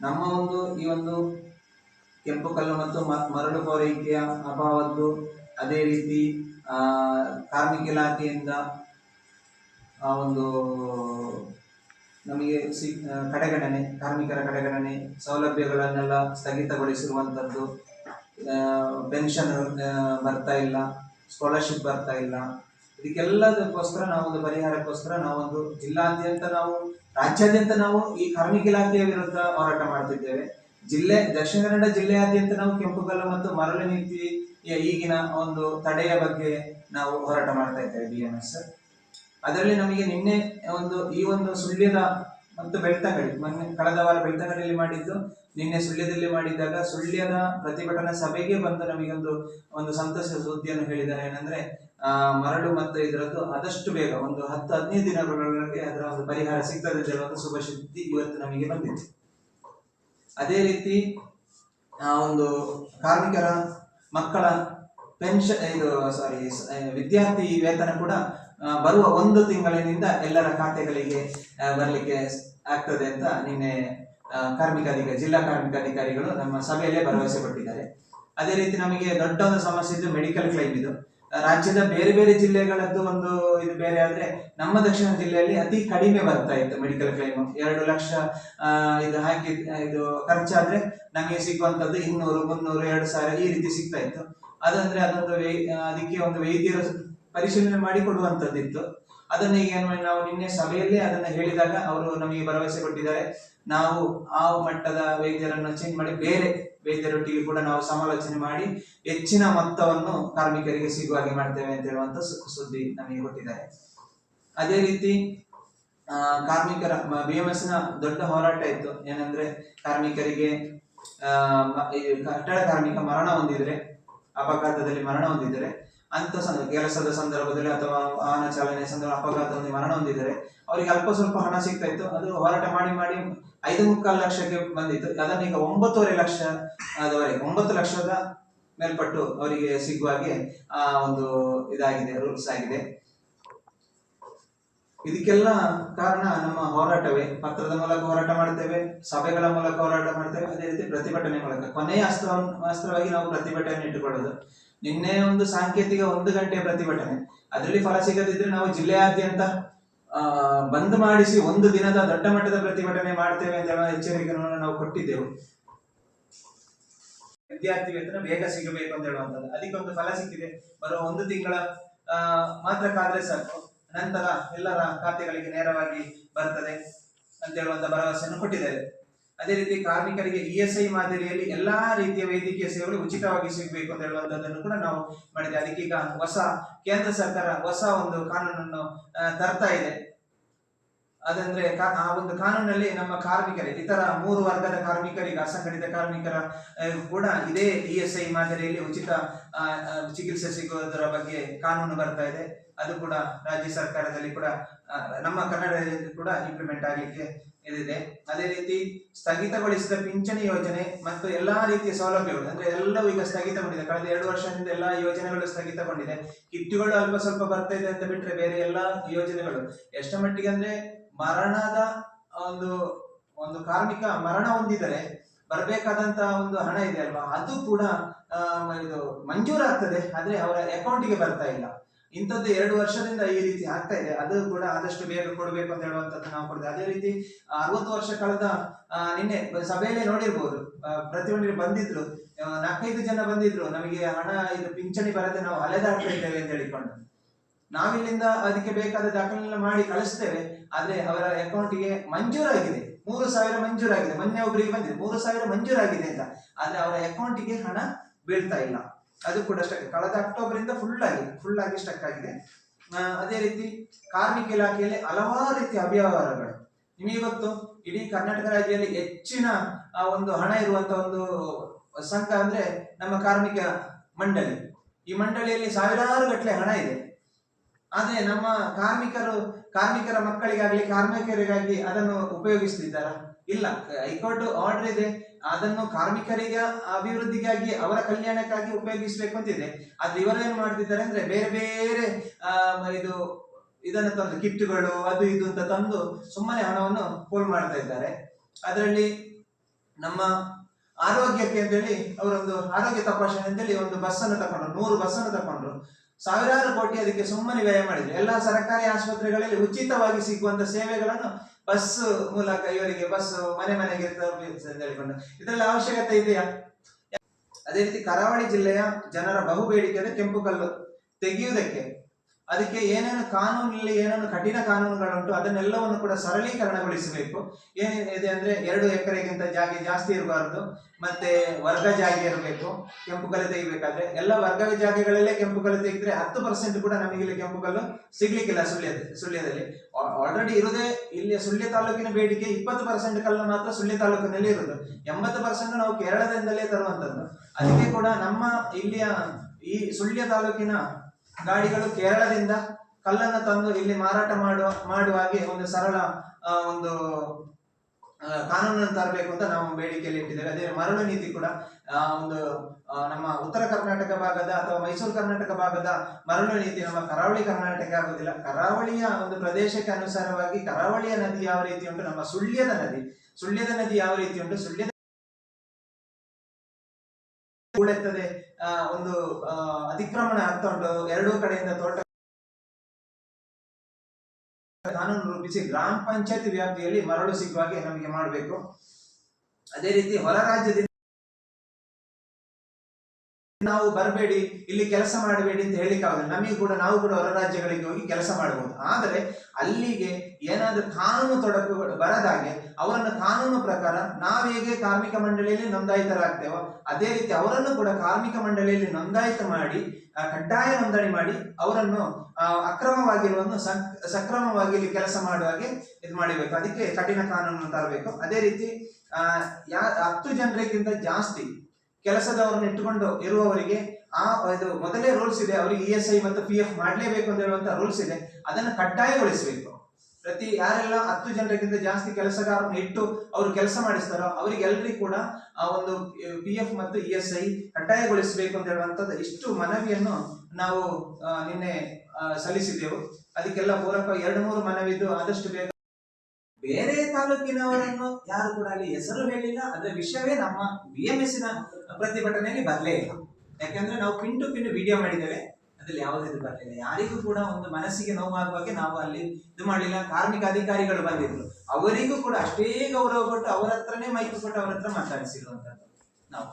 ನಮ್ಮ ಒಂದು ಈ ಒಂದು ಕೆಂಪು ಕಲ್ಲು ಮತ್ತು ಮರಳು ಪೂರೈಕೆಯ ಅಭಾವದ್ದು ಅದೇ ರೀತಿ ಕಾರ್ಮಿಕ ಇಲಾಖೆಯಿಂದ, ಆ, ಒಂದು ನಮಗೆ ಸಿ ಕಡೆಗಣನೆ, ಕಾರ್ಮಿಕರ ಕಡೆಗಣನೆ ಸೌಲಭ್ಯಗಳನ್ನೆಲ್ಲ ಸ್ಥಗಿತಗೊಳಿಸಿರುವಂಥದ್ದು ಪೆನ್ಷನ್ ಬರ್ತಾ ಇಲ್ಲ, ಸ್ಕಾಲರ್ಶಿಪ್ ಬರ್ತಾ ಇಲ್ಲ. ಇದಕ್ಕೆಲ್ಲದಕ್ಕೋಸ್ಕರ ನಾವೊಂದು ಪರಿಹಾರಕ್ಕೋಸ್ಕರ ನಾವೊಂದು ಜಿಲ್ಲಾದ್ಯಂತ ನಾವು ರಾಜ್ಯಾದ್ಯಂತ ನಾವು ಈ ಕಾರ್ಮಿಕ ಇಲಾಖೆಯ ವಿರುದ್ಧ ಹೋರಾಟ ಮಾಡುತ್ತಿದ್ದೇವೆ. ಜಿಲ್ಲೆ, ದಕ್ಷಿಣ ಕನ್ನಡ ಜಿಲ್ಲೆಯಾದ್ಯಂತ ನಾವು ಕೆಂಪುಗಲ್ಲು ಮತ್ತು ಮರಳು ನೀತಿ ಈಗಿನ ಒಂದು ತಡೆಯ ಬಗ್ಗೆ ನಾವು ಹೋರಾಟ ಮಾಡ್ತಾ ಇದ್ದೇವೆ ಬಿ ಎಂ ಎಸ್ ಅದರಲ್ಲಿ ನಮಗೆ ನಿನ್ನೆ ಒಂದು, ಈ ಒಂದು ಸುಳ್ಯದ ಮತ್ತು ಬೆಳ್ತಂಗಡಿ, ಮೊನ್ನೆ ಕಳೆದ ವಾರ ಬೆಳ್ತಂಗಡಿಯಲ್ಲಿ ಮಾಡಿದ್ದು, ನಿನ್ನೆ ಸುಳ್ಯದಲ್ಲಿ ಮಾಡಿದ್ದಾಗ ಸುಳ್ಯದ ಪ್ರತಿಭಟನಾ ಸಭೆಗೆ ಬಂದು ನಮಗೊಂದು, ಒಂದು ಸಂತಸದ ಸುದ್ದಿಯನ್ನು ಹೇಳಿದ್ದಾರೆ. ಏನಂದ್ರೆ ಮರಳು ಮತ್ತು ಇದರದ್ದು ಆದಷ್ಟು ಬೇಗ, ಒಂದು ಹತ್ತು, ಹದಿನೈದು ದಿನಗಳೊಳಗೆ ಅದರ ಒಂದು ಪರಿಹಾರ ಸಿಗ್ತದೆ ಅಂತ ಶುಭ ಸುದ್ದಿ ಇವತ್ತು ನಮಗೆ ಬಂದಿದೆ. ಅದೇ ರೀತಿ, ಆ, ಒಂದು ಕಾರ್ಮಿಕರ ಮಕ್ಕಳ ಪೆನ್ಷನ್ ಇದು ಸಾರಿ ವಿದ್ಯಾರ್ಥಿ ವೇತನ ಕೂಡ ಬರುವ ಒಂದು ತಿಂಗಳಿನಿಂದ ಎಲ್ಲರ ಖಾತೆಗಳಿಗೆ ಬರಲಿಕ್ಕೆ ಆಗ್ತದೆ ಅಂತ ನಿನ್ನೆ ಕಾರ್ಮಿಕ ಅಧಿಕಾರಿ, ಜಿಲ್ಲಾ ಕಾರ್ಮಿಕ ಅಧಿಕಾರಿಗಳು ನಮ್ಮ ಸಭೆಯಲ್ಲೇ ಭರವಸೆ ಕೊಟ್ಟಿದ್ದಾರೆ. ಅದೇ ರೀತಿ ನಮಗೆ ದೊಡ್ಡ ಒಂದು ಸಮಸ್ಯೆ ಇದು ಮೆಡಿಕಲ್ ಕ್ಲೈಮ್ ಇದು. ರಾಜ್ಯದ ಬೇರೆ ಬೇರೆ ಜಿಲ್ಲೆಗಳದ್ದು ಒಂದು ಇದು ಬೇರೆ ಆದ್ರೆ ನಮ್ಮ ದಕ್ಷಿಣ ಜಿಲ್ಲೆಯಲ್ಲಿ ಅತಿ ಕಡಿಮೆ ಬರ್ತಾ ಇತ್ತು ಮೆಡಿಕಲ್ ಕ್ಲೈಮ್ ಎರಡು ಲಕ್ಷ ಇದು ಹಾಕಿ ಇದು ಖರ್ಚಾದ್ರೆ ನಮಗೆ ಸಿಗುವಂತದ್ದು ಇನ್ನೂರು, ಮುನ್ನೂರು, ಎರಡು ಸಾವಿರ ಈ ರೀತಿ ಸಿಗ್ತಾ ಇತ್ತು. ಅದಂದ್ರೆ ಅದೊಂದು ಅದಕ್ಕೆ ಒಂದು ವೈದ್ಯರ ಪರಿಶೀಲನೆ ಮಾಡಿ ಕೊಡುವಂತದ್ದಿತ್ತು ಅದನ್ನ ಈಗ ಏನ್ ಮಾಡಿ, ನಾವು ನಿನ್ನೆ ಸಭೆಯಲ್ಲೇ ಅದನ್ನ ಹೇಳಿದಾಗ ಅವರು ನಮಗೆ ಭರವಸೆ ಕೊಟ್ಟಿದ್ದಾರೆ. ನಾವು ಆ ಮಟ್ಟದ ವೈದ್ಯರನ್ನು ಚೇಂಜ್ ಮಾಡಿ, ಬೇರೆ ವೈದ್ಯರೊಟ್ಟಿಗೆ ಕೂಡ ನಾವು ಸಮಾಲೋಚನೆ ಮಾಡಿ ಹೆಚ್ಚಿನ ಮೊತ್ತವನ್ನು ಕಾರ್ಮಿಕರಿಗೆ ಸಿಗುವ ಹಾಗೆ ಮಾಡ್ತೇವೆ ಅಂತ ಹೇಳುವಂತ ಸುದ್ದಿ ನಮಗೆ ಕೊಟ್ಟಿದ್ದಾರೆ. ಅದೇ ರೀತಿ ಕಾರ್ಮಿಕರ ಬಿ ಎಂ ನ ದೊಡ್ಡ ಹೋರಾಟ ಇತ್ತು. ಏನಂದ್ರೆ ಕಾರ್ಮಿಕರಿಗೆ ಕಟ್ಟಡ ಕಾರ್ಮಿಕ ಮರಣ ಹೊಂದಿದ್ರೆ, ಅಪಘಾತದಲ್ಲಿ ಮರಣ ಹೊಂದಿದರೆ ಅಂತ ಕೆಲಸದ ಸಂದರ್ಭದಲ್ಲಿ ಅಥವಾ ವಾಹನ ಚಾಲನೆ ಸಂದರ್ಭ ಅಪಘಾತ ಹೊಂದಿ ಮರಣ ಹೊಂದಿದರೆ ಅವರಿಗೆ ಅಲ್ಪ ಸ್ವಲ್ಪ ಹಣ ಸಿಗ್ತಾ ಇತ್ತು. ಅದು ಹೋರಾಟ ಮಾಡಿ ಮಾಡಿ ಐದು ಮುಕ್ಕಾಲು ಲಕ್ಷಕ್ಕೆ ಬಂದಿತ್ತು. ಅದನ್ನ ಈಗ ಒಂಬತ್ತುವರೆ ಲಕ್ಷ ಆದವರೆಗೆ, ಒಂಬತ್ತು ಲಕ್ಷದ ಮೇಲ್ಪಟ್ಟು ಅವರಿಗೆ ಸಿಗುವ ಹಾಗೆ ಆ ಒಂದು ಇದಾಗಿದೆ ರೂಲ್ಸ್ ಆಗಿದೆ. ಇದಕ್ಕೆಲ್ಲ ಕಾರಣ ನಮ್ಮ ಹೋರಾಟವೇ. ಪತ್ರದ ಮೂಲಕ ಹೋರಾಟ ಮಾಡ್ತೇವೆ ಸಭೆಗಳ ಮೂಲಕ ಹೋರಾಟ ಮಾಡ್ತೇವೆ ಅದೇ ರೀತಿ ಪ್ರತಿಭಟನೆ ಮೂಲಕ. ಕೊನೆಯ ಅಸ್ತ್ರ, ಅಸ್ತ್ರವಾಗಿ ನಾವು ಪ್ರತಿಭಟನೆ ಇಟ್ಟುಕೊಳ್ಳೋದು. ನಿನ್ನೆ ಒಂದು ಸಾಂಕೇತಿಕ ಒಂದು ಗಂಟೆಯ ಪ್ರತಿಭಟನೆ. ಅದರಲ್ಲಿ ಫಲ ಸಿಗದಿದ್ರೆ ನಾವು ಜಿಲ್ಲೆಯಾದ್ಯಂತ ಬಂದ್ ಮಾಡಿಸಿ ಒಂದು ದಿನದ ದೊಡ್ಡ ಮಟ್ಟದ ಪ್ರತಿಭಟನೆ ಮಾಡ್ತೇವೆ ಅಂತ ಹೇಳುವ ಎಚ್ಚರಿಕೆಯನ್ನು ನಾವು ಕೊಟ್ಟಿದ್ದೆವು. ವಿದ್ಯಾರ್ಥಿ ವೇತನ ಬೇಗ ಸಿಗಬೇಕು ಅಂತ ಹೇಳುವಂತದ್ದು ಅದಕ್ಕೊಂದು ಫಲ ಸಿಕ್ಕಿದೆ. ಬರುವ ಒಂದು ತಿಂಗಳ ಮಾತ್ರ ಕಾದ್ರೆ ಸಾಕು. ನಂತರ ಎಲ್ಲರ ಖಾತೆಗಳಿಗೆ ನೇರವಾಗಿ ಬರ್ತದೆ ಅಂತ ಹೇಳುವಂತ ಭರವಸೆಯನ್ನು ಕೊಟ್ಟಿದ್ದಾರೆ. ಅದೇ ರೀತಿ ಕಾರ್ಮಿಕರಿಗೆ ಇ ಎಸ್ ಐ ಮಾದರಿಯಲ್ಲಿ ಎಲ್ಲಾ ರೀತಿಯ ವೈದ್ಯಕೀಯ ಸೇವೆಗಳು ಉಚಿತವಾಗಿ ಸಿಗಬೇಕು ಅಂತ ಹೇಳುವಂತದ್ದನ್ನು ಕೂಡ ನಾವು ಮಾಡಿದೆ ಅದಕ್ಕೀಗ ಹೊಸ ಕೇಂದ್ರ ಸರ್ಕಾರ ಹೊಸ ಒಂದು ಕಾನೂನನ್ನು ತರ್ತಾ ಇದೆ. ಅದಂದ್ರೆ ಆ ಒಂದು ಕಾನೂನಲ್ಲಿ ನಮ್ಮ ಕಾರ್ಮಿಕರಿಗೆ ಇತರ ಮೂರು ವರ್ಗದ ಕಾರ್ಮಿಕರಿಗೆ, ಅಸಂಘಟಿತ ಕಾರ್ಮಿಕರ ಕೂಡ ಇದೇ ಇ ಎಸ್ ಐ ಮಾದರಿಯಲ್ಲಿ ಉಚಿತ ಚಿಕಿತ್ಸೆ ಸಿಗುವುದರ ಬಗ್ಗೆ ಕಾನೂನು ಬರ್ತಾ ಇದೆ. ಅದು ಕೂಡ ರಾಜ್ಯ ಸರ್ಕಾರದಲ್ಲಿ ಕೂಡ ನಮ್ಮ ಕನ್ನಡದಲ್ಲಿ ಕೂಡ ಇಂಪ್ಲಿಮೆಂಟ್ ಆಗಲಿಕ್ಕೆ ಇದಿದೆ. ಅದೇ ರೀತಿ ಸ್ಥಗಿತಗೊಳಿಸಿದ ಪಿಂಚಣಿ ಯೋಜನೆ ಮತ್ತು ಎಲ್ಲಾ ರೀತಿಯ ಸೌಲಭ್ಯಗಳು, ಅಂದ್ರೆ ಎಲ್ಲವೂ ಈಗ ಸ್ಥಗಿತಗೊಂಡಿದೆ. ಕಳೆದ ಎರಡು ವರ್ಷದಿಂದ ಎಲ್ಲಾ ಯೋಜನೆಗಳು ಸ್ಥಗಿತಗೊಂಡಿದೆ. ಕಿಟ್ಟುಗಳು ಅಲ್ಪ ಸ್ವಲ್ಪ ಬರ್ತಾ ಇದೆ ಅಂತ ಬಿಟ್ರೆ ಬೇರೆ ಎಲ್ಲಾ ಯೋಜನೆಗಳು ಎಷ್ಟ ಮಟ್ಟಿಗೆ ಅಂದ್ರೆ ಮರಣದ ಒಂದು ಒಂದು ಕಾರ್ಮಿಕ ಮರಣ ಹೊಂದಿದರೆ ಬರಬೇಕಾದಂತ ಒಂದು ಹಣ ಇದೆ ಅಲ್ವಾ? ಅದು ಕೂಡ ಇದು ಮಂಜೂರಾಗ್ತದೆ, ಆದ್ರೆ ಅವರ ಅಕೌಂಟಿಗೆ ಬರ್ತಾ ಇಲ್ಲ. ಇಂಥದ್ದು ಎರಡು ವರ್ಷದಿಂದ ಈ ರೀತಿ ಆಗ್ತಾ ಇದೆ. ಅದು ಕೂಡ ಆದಷ್ಟು ಬೇಗ ಕೊಡಬೇಕು ಅಂತ ಹೇಳುವಂತದ್ದು ನಾವು ಕೊಡ್ತೇವೆ. ಅದೇ ರೀತಿ ಅರವತ್ತು ವರ್ಷ ಕಳೆದ ನಿನ್ನೆ ಸಭೆಯಲ್ಲಿ ನೋಡಿರ್ಬೋದು ಪ್ರತಿಭಟನೆ ಬಂದಿದ್ರು. ನಾಲ್ಕೈದು ಜನ ಬಂದಿದ್ರು. ನಮಗೆ ಹಣ, ಇದು ಪಿಂಚಣಿ ಬರದೆ ನಾವು ಅಲೆದಾಡ್ತಾ ಇದ್ದೇವೆ ಅಂತ ಹೇಳಿಕೊಂಡು. ನಾವಿಲ್ಲಿಂದ ಅದಕ್ಕೆ ಬೇಕಾದ ದಾಖಲೆ ಮಾಡಿ ಕಳಿಸ್ತೇವೆ. ಆದ್ರೆ ಅವರ ಅಕೌಂಟಿಗೆ ಮಂಜೂರಾಗಿದೆ. ಮೂರು ಸಾವಿರ ಮಂಜೂರಾಗಿದೆ. ಮೊನ್ನೆ ಒಬ್ಬರಿಗೆ ಬಂದಿದೆ. ಮೂರು ಸಾವಿರ ಮಂಜೂರಾಗಿದೆ ಅಂತ. ಆದ್ರೆ ಅವರ ಅಕೌಂಟಿಗೆ ಹಣ ಬೀಳ್ತಾ ಇಲ್ಲ. ಅದು ಕೂಡ ಸ್ಟಕ್. ಕಳೆದ ಅಕ್ಟೋಬರ್ ಇಂದ ಫುಲ್ ಆಗಿ ಫುಲ್ ಆಗಿ ಸ್ಟಕ್ ಆಗಿದೆ. ಅದೇ ರೀತಿ ಕಾರ್ಮಿಕ ಇಲಾಖೆಯಲ್ಲಿ ಹಲವಾರು ರೀತಿಯ ಅವ್ಯವಹಾರಗಳು. ನಿಮಗೆ ಗೊತ್ತು, ಇಡೀ ಕರ್ನಾಟಕ ರಾಜ್ಯದಲ್ಲಿ ಹೆಚ್ಚಿನ ಒಂದು ಹಣ ಇರುವಂತ ಒಂದು ಸಂಘ ಅಂದ್ರೆ ನಮ್ಮ ಕಾರ್ಮಿಕ ಮಂಡಳಿ. ಈ ಮಂಡಳಿಯಲ್ಲಿ ಸಾವಿರಾರು ಗಟ್ಟಲೆ ಹಣ ಇದೆ. ಆದ್ರೆ ನಮ್ಮ ಕಾರ್ಮಿಕರು, ಕಾರ್ಮಿಕರ ಮಕ್ಕಳಿಗಾಗ್ಲಿ, ಕಾರ್ಮಿಕರಿಗಾಗಿ ಅದನ್ನು ಉಪಯೋಗಿಸ್ತಿದ್ದಾರ? ಇಲ್ಲ, ಹೈಕೋರ್ಟ್ ಆರ್ಡರ್ ಇದೆ. ಅದನ್ನು ಕಾರ್ಮಿಕರಿಗೆ, ಅಭಿವೃದ್ಧಿಗಾಗಿ, ಅವರ ಕಲ್ಯಾಣಕ್ಕಾಗಿ ಉಪಯೋಗಿಸಬೇಕು ಅಂತಿದೆ. ಆದ್ರೆ ಇವರೇನು ಮಾಡ್ತಿದ್ದಾರೆ ಅಂದ್ರೆ ಬೇರೆ ಬೇರೆ ಇದು, ಇದನ್ನ ತಂದು, ಕಿಟ್ಗಳು, ಅದು ಇದು ಅಂತ ತಂದು ಸುಮ್ಮನೆ ಹಣವನ್ನು ಪೋಲ್ ಮಾಡ್ತಾ ಇದ್ದಾರೆ. ಅದರಲ್ಲಿ ನಮ್ಮ ಆರೋಗ್ಯಕ್ಕೆ ಅಂತೇಳಿ ಅವರೊಂದು ಆರೋಗ್ಯ ತಪಾಸಣೆ ಅಂತೇಳಿ ಒಂದು ಬಸ್ ಅನ್ನು ತಕೊಂಡ್ರು ನೂರು ಬಸ್ ಅನ್ನು ತಕೊಂಡ್ರು ಸಾವಿರಾರು ಕೋಟಿ ಅದಕ್ಕೆ ಸುಮ್ಮನೆ ವ್ಯಯ ಮಾಡಿದ್ರು. ಎಲ್ಲಾ ಸರ್ಕಾರಿ ಆಸ್ಪತ್ರೆಗಳಲ್ಲಿ ಉಚಿತವಾಗಿ ಸಿಗುವಂತ ಸೇವೆಗಳನ್ನು ಬಸ್ ಮೂಲಕ ಇವರಿಗೆ ಬಸ್ ಮನೆ ಮನೆಗೆ ಅಂತ ಹೇಳಿಕೊಂಡು. ಇದರಲ್ಲಿ ಅವಶ್ಯಕತೆ ಇದೆಯಾ? ಅದೇ ರೀತಿ ಕರಾವಳಿ ಜಿಲ್ಲೆಯ ಜನರ ಬಹುಬೇಡಿಕೆ ಕೆಂಪು ಕಲ್ಲು. ತೆಗೆಯುವುದಕ್ಕೆ. ಅದಕ್ಕೆ ಏನೇನು ಕಾನೂನಲ್ಲಿ ಏನೇನು ಕಠಿಣ ಕಾನೂನುಗಳುಂಟು ಅದನ್ನೆಲ್ಲವನ್ನು ಕೂಡ ಸರಳೀಕರಣಗೊಳಿಸಬೇಕು. ಏನಿದೆ ಅಂದ್ರೆ ಎರಡು ಎಕರೆಗಿಂತ ಜಾಗ ಜಾಸ್ತಿ ಇರಬಾರ್ದು, ಮತ್ತೆ ವರ್ಗ ಜಾಗ ಇರಬೇಕು, ಕೆಂಪು ಕಲೆ ತೆಗಿಬೇಕಾದ್ರೆ. ಎಲ್ಲ ವರ್ಗ ಜಾಗಗಳಲ್ಲೇ ಕೆಂಪು ಕಲ್ಲು ತೆಗೆದ್ರೆ ಹತ್ತು ಪರ್ಸೆಂಟ್ ಕೂಡ ನಮಗೆ ಇಲ್ಲಿ ಕೆಂಪು ಕಲ್ಲು ಸಿಗ್ಲಿಕ್ಕಿಲ್ಲ ಸುಳ್ಯ ಸುಳ್ಯದಲ್ಲಿ. ಆಲ್ರೆಡಿ ಇರುದೇ ಇಲ್ಲಿ ಸುಳ್ಯ ತಾಲೂಕಿನ ಬೇಡಿಕೆ ಇಪ್ಪತ್ತು ಪರ್ಸೆಂಟ್ ಕಲ್ಲು ಮಾತ್ರ ಸುಳ್ಯ ತಾಲೂಕಿನಲ್ಲಿ ಇರೋದು. ಎಂಬತ್ತು ಪರ್ಸೆಂಟ್ ನಾವು ಕೇರಳದಿಂದಲೇ ತರುವಂತದ್ದು ಅದಕ್ಕೆ ಕೂಡ ನಮ್ಮ ಇಲ್ಲಿಯ ಈ ಸುಳ್ಯ ತಾಲೂಕಿನ ಗಾಡಿಗಳು ಕೇರಳದಿಂದ ಕಲ್ಲನ್ನು ತಂದು ಇಲ್ಲಿ ಮಾರಾಟ ಮಾಡುವ ಮಾಡುವ ಹಾಗೆ ಒಂದು ಸರಳ ಒಂದು ಕಾನೂನನ್ನು ತರಬೇಕು ಅಂತ ನಾವು ಬೇಡಿಕೆಯಲ್ಲಿ ಇಟ್ಟಿದ್ದೇವೆ. ಅದೇ ಮರಳು ನೀತಿ ಕೂಡ ಒಂದು ನಮ್ಮ ಉತ್ತರ ಕರ್ನಾಟಕ ಭಾಗದ ಅಥವಾ ಮೈಸೂರು ಕರ್ನಾಟಕ ಭಾಗದ ಮರಳು ನೀತಿ ನಮ್ಮ ಕರಾವಳಿ ಕರ್ನಾಟಕ ಆಗುದಿಲ್ಲ ಕರಾವಳಿಯ ಒಂದು ಪ್ರದೇಶಕ್ಕೆ ಅನುಸಾರವಾಗಿ ಕರಾವಳಿಯ ನದಿ ಯಾವ ರೀತಿ ಉಂಟು? ನಮ್ಮ ಸುಳ್ಯದ ನದಿ. ಸುಳ್ಯದ ನದಿ ಯಾವ ರೀತಿ ಉಂಟು? ಸುಳ್ಯದ ಕೂಡೆತ್ತದೆ ಒಂದು ಅತಿಕ್ರಮಣ ಆಗ್ತಾ ಉಂಟು ಎರಡೂ ಕಡೆಯಿಂದ ತೋಟ ಕಾನೂನು ರೂಪಿಸಿ ಗ್ರಾಮ ಪಂಚಾಯತ್ ವ್ಯಾಪ್ತಿಯಲ್ಲಿ ಮರಳು ಸಿಗುವ ಹಾಗೆ ನಮಗೆ ಮಾಡಬೇಕು. ಅದೇ ರೀತಿ ಹೊರ ರಾಜ್ಯದಿಂದ ನಾವು ಬರಬೇಡಿ, ಇಲ್ಲಿ ಕೆಲಸ ಮಾಡಬೇಡಿ ಅಂತ ಹೇಳಿಕ್ಕಾಗಲ್ಲ ನಮಗೆ ಕೂಡ, ನಾವು ಕೂಡ ಹೊರ ರಾಜ್ಯಗಳಿಗೆ ಹೋಗಿ ಕೆಲಸ ಮಾಡಬಹುದು ಆದರೆ ಅಲ್ಲಿಗೆ ಏನಾದರೂ ಕಾನೂನು ತೊಡಕುಗಳು ಬರದಾಗೆ ಅವರನ್ನು ಕಾನೂನು ಪ್ರಕಾರ ನಾವು ಹೇಗೆ ಕಾರ್ಮಿಕ ಮಂಡಳಿಯಲ್ಲಿ ನೋಂದಾಯಿತರಾಗ್ತೇವೋ, ಅದೇ ರೀತಿ ಅವರನ್ನು ಕೂಡ ಕಾರ್ಮಿಕ ಮಂಡಳಿಯಲ್ಲಿ ನೋಂದಾಯಿತ ಮಾಡಿ ಕಡ್ಡಾಯ ನೋಂದಣಿ ಮಾಡಿ ಅವರನ್ನು ಅಕ್ರಮವಾಗಿರುವನ್ನು ಸಕ್- ಸಕ್ರಮವಾಗಿ ಇಲ್ಲಿ ಕೆಲಸ ಮಾಡುವ ಹಾಗೆ ಇದು ಮಾಡಬೇಕು. ಅದಕ್ಕೆ ಕಠಿಣ ಕಾನೂನು ತರಬೇಕು. ಅದೇ ರೀತಿ ಯಾ, ಹತ್ತು ಜನರಿಗಿಂತ ಜಾಸ್ತಿ ಕೆಲಸದವರನ್ನು ಇಟ್ಟುಕೊಂಡು ಇರುವವರಿಗೆ ಆ, ಇದು ಮೊದಲೇ ರೂಲ್ಸ್ ಇದೆ, ಅವರಿಗೆ ಇ ಎಸ್ ಐ ಮತ್ತು ಪಿ ಎಫ್ ಮಾಡಲೇಬೇಕು ಅಂತ ಹೇಳುವಂತ ರೂಲ್ಸ್ ಇದೆ. ಅದನ್ನು ಕಡ್ಡಾಯಗೊಳಿಸಬೇಕು. ಪ್ರತಿ ಯಾರೆಲ್ಲ ಹತ್ತು ಜನರಿಗಿಂತ ಜಾಸ್ತಿ ಕೆಲಸಗಾರರನ್ನು ಇಟ್ಟು ಅವರು ಕೆಲಸ ಮಾಡಿಸ್ತಾರೋ ಅವರಿಗೆಲ್ಲರಿಗೂ ಕೂಡ ಆ ಒಂದು ಪಿ ಎಫ್ ಮತ್ತು ಇ ಎಸ್ ಐ ಕಡ್ಡಾಯಗೊಳಿಸಬೇಕು ಅಂತ ಹೇಳುವಂತದ್ದು ಇಷ್ಟು ಮನವಿಯನ್ನು ನಾವು ನಿನ್ನೆ ಸಲ್ಲಿಸಿದ್ದೆವು. ಅದಕ್ಕೆಲ್ಲ ಪೂರಕ ಎರಡು ಮೂರು ಮನವಿದ್ದು ಆದಷ್ಟು ಬೇಗ. ಬೇರೆ ತಾಲೂಕಿನವರನ್ನು ಯಾರು ಕೂಡ ಅಲ್ಲಿ ಹೆಸರು ಹೇಳಿಲ್ಲ, ಅದರ ವಿಷಯವೇ ನಮ್ಮ ಬಿ ಎಂ ಎಸ್ನ ಪ್ರತಿಭಟನೆಯಲ್ಲಿ ಬರಲೇ ಇಲ್ಲ. ಯಾಕಂದ್ರೆ ನಾವು ಪಿಂಟು ಟು ಪಿನ್ ವಿಡಿಯೋ ಮಾಡಿದ್ದೇವೆ. ಅದ್ರಲ್ಲಿ ಯಾವುದೇ ಇದು ಬರಲಿಲ್ಲ. ಯಾರಿಗೂ ಕೂಡ ಒಂದು ಮನಸ್ಸಿಗೆ ನೋವಾಗುವಾಗೆ ನಾವು ಅಲ್ಲಿ ಇದು ಮಾಡಲಿಲ್ಲ. ಕಾರ್ಮಿಕ ಅಧಿಕಾರಿಗಳು ಬಂದಿದ್ರು. ಅವರಿಗೂ ಕೂಡ ಅಷ್ಟೇ ಗೌರವ ಕೊಟ್ಟು ಅವರ ಹತ್ರನೇ ಮೈಕ್ ಕೊಟ್ಟು ಅವರ ಹತ್ರ ಮಾತಾಡಿಸಿರುವಂತದ್ದು ನಾವು.